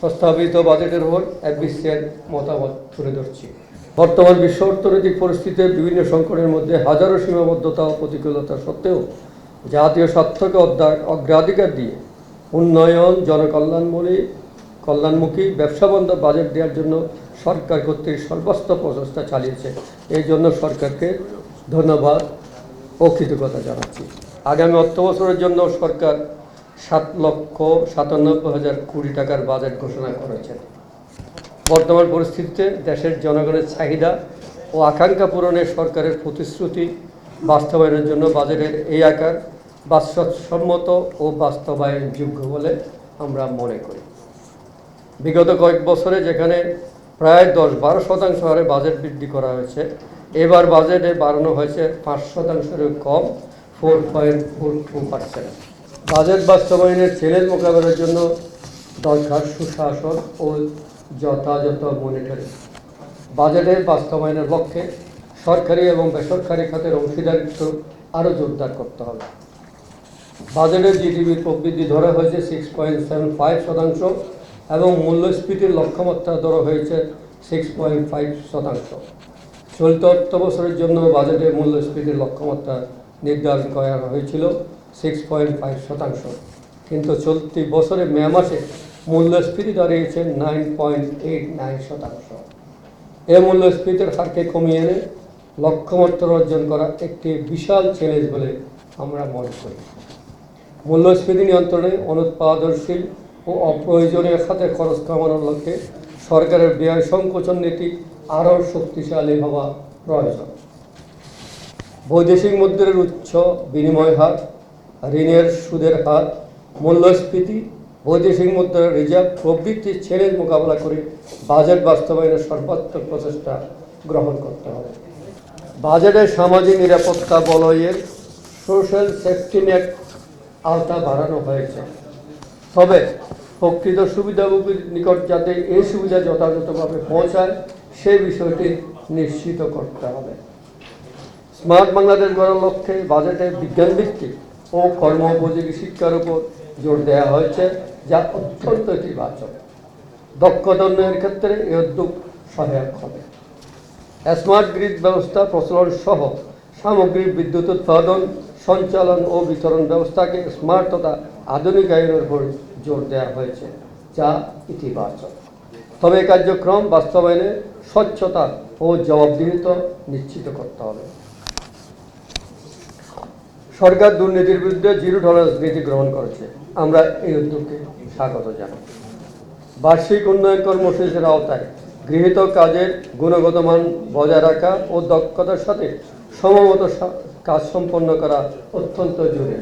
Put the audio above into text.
প্রস্তাবিত বাজেটের উপর এফবিসিআর মতামত তুলে ধরছি। বর্তমান বিশ্ব অর্থনৈতিক পরিস্থিতিতে বিভিন্ন সংকটের মধ্যে হাজারো সীমাবদ্ধতা ও প্রতিকূলতা সত্ত্বেও জাতীয় স্বার্থকে অগ্রাধিকার দিয়ে উন্নয়ন, জনকল্যাণমূলী, কল্যাণমুখী, ব্যবসা ব্যবসাবন্ধ বাজেট দেওয়ার জন্য সরকার কর্তৃক সর্বস্ত প্রচেষ্টা চালিয়েছে। এই জন্য সরকারকে ধন্যবাদ ও কৃতজ্ঞতা জানাচ্ছি। আগামী অর্থ বছরের জন্য সরকার সাত লক্ষ সাতানব্বই হাজার কোটি টাকার বাজেট ঘোষণা করেছেন। বর্তমান পরিস্থিতিতে দেশের জনগণের চাহিদা ও আকাঙ্ক্ষা পূরণে সরকারের প্রতিশ্রুতি বাস্তবায়নের জন্য বাজেটের এই আকার বাস্তবসম্মত ও বাস্তবায়নযোগ্য বলে আমরা মনে করি। বিগত কয়েক বছরে যেখানে প্রায় দশ বারো শতাংশ হারে বাজেট বৃদ্ধি করা হয়েছে, এবার বাজেটে বাড়ানো হয়েছে পাঁচ শতাংশেরও কম, four point four two percent. Budget বাস্তবায়নের চ্যালেঞ্জ মোকাবেলার জন্য দরকার সুশাসন ও যথাযথ মনিটরিং বাজেটের বাস্তবায়নের লক্ষ্যে সরকারি এবং বেসরকারি খাতের অংশীদারিত্ব আরও জোরদার করতে হবে। বাজেটের জিডিপির প্রবৃদ্ধি ধরা হয়েছে সিক্স পয়েন্ট সেভেন ফাইভ শতাংশ এবং মূল্যস্ফীতির লক্ষ্যমাত্রা ধরা হয়েছে সিক্স পয়েন্ট ফাইভ শতাংশ। চলিত অর্থ বছরের জন্য বাজেটে মূল্যস্ফীতির লক্ষ্যমাত্রা নির্ধারণ করা হয়েছিল সিক্স পয়েন্ট ফাইভ শতাংশ। কিন্তু চলতি বছরে মে মাসে মূল্যস্ফীতি দাঁড়িয়েছে নাইন পয়েন্ট এইট নাইন শতাংশ। এ মূল্যস্ফীতির হারকে কমিয়ে এনে লক্ষ্যমাত্রা অর্জন করা একটি বিশাল চ্যালেঞ্জ বলে আমরা মনে করি। মূল্যস্ফীতি নিয়ন্ত্রণে অনুৎপাদনশীল ও অপ্রয়োজনীয় খাতে খরচ কমানোর লক্ষ্যে সরকারের ব্যয় সংকোচন নীতি আরও শক্তিশালী হওয়া প্রয়োজন। বৈদেশিক মুদ্রার উচ্চ বিনিময় হার ঋণের সুদের হার, মূল্যস্ফীতি, বৈদেশিক মুদ্রার রিজার্ভ প্রভৃতি চ্যালেঞ্জ মোকাবেলা করে বাজেট বাস্তবায়নের সর্বাত্মক প্রচেষ্টা গ্রহণ করতে হবে। বাজেটে সামাজিক নিরাপত্তা বলয়ের সোশ্যাল সেফটি নেট আওতা বাড়ানো হয়েছে। তবে প্রকৃত সুবিধাভোগীর নিকট যাতে এই সুবিধা যথাযথভাবে পৌঁছায়, সে বিষয়টি নিশ্চিত করতে হবে। স্মার্ট বাংলাদেশ গড়ার লক্ষ্যে বাজেটে বিজ্ঞান ও কর্মোপযোগী শিক্ষার উপর জোর দেওয়া হয়েছে, যা অত্যন্ত ইতিবাচক। দক্ষতা উন্নয়নের ক্ষেত্রে এই উদ্যোগ সহায়ক হবে। স্মার্ট গ্রিড ব্যবস্থা প্রচলন সহ সামগ্রিক বিদ্যুৎ উৎপাদন, সঞ্চালন ও বিতরণ ব্যবস্থাকে স্মার্ট তথা আধুনিকায়নের উপর জোর দেওয়া হয়েছে, যা ইতিবাচক। তবে কার্যক্রম বাস্তবায়নে স্বচ্ছতা ও জবাবদিহিতা নিশ্চিত করতে হবে। সরকার দুর্নীতির বিরুদ্ধে জিরো টলারেন্স নীতি গ্রহণ করেছে। আমরা এই উদ্যোগকে স্বাগত জানাই। বার্ষিক উন্নয়ন কর্মসূচির আওতায় গৃহীত কাজের গুণগত মান বজায় রাখা ও দক্ষতার সাথে সমমত কাজ সম্পন্ন করা অত্যন্ত জরুরি।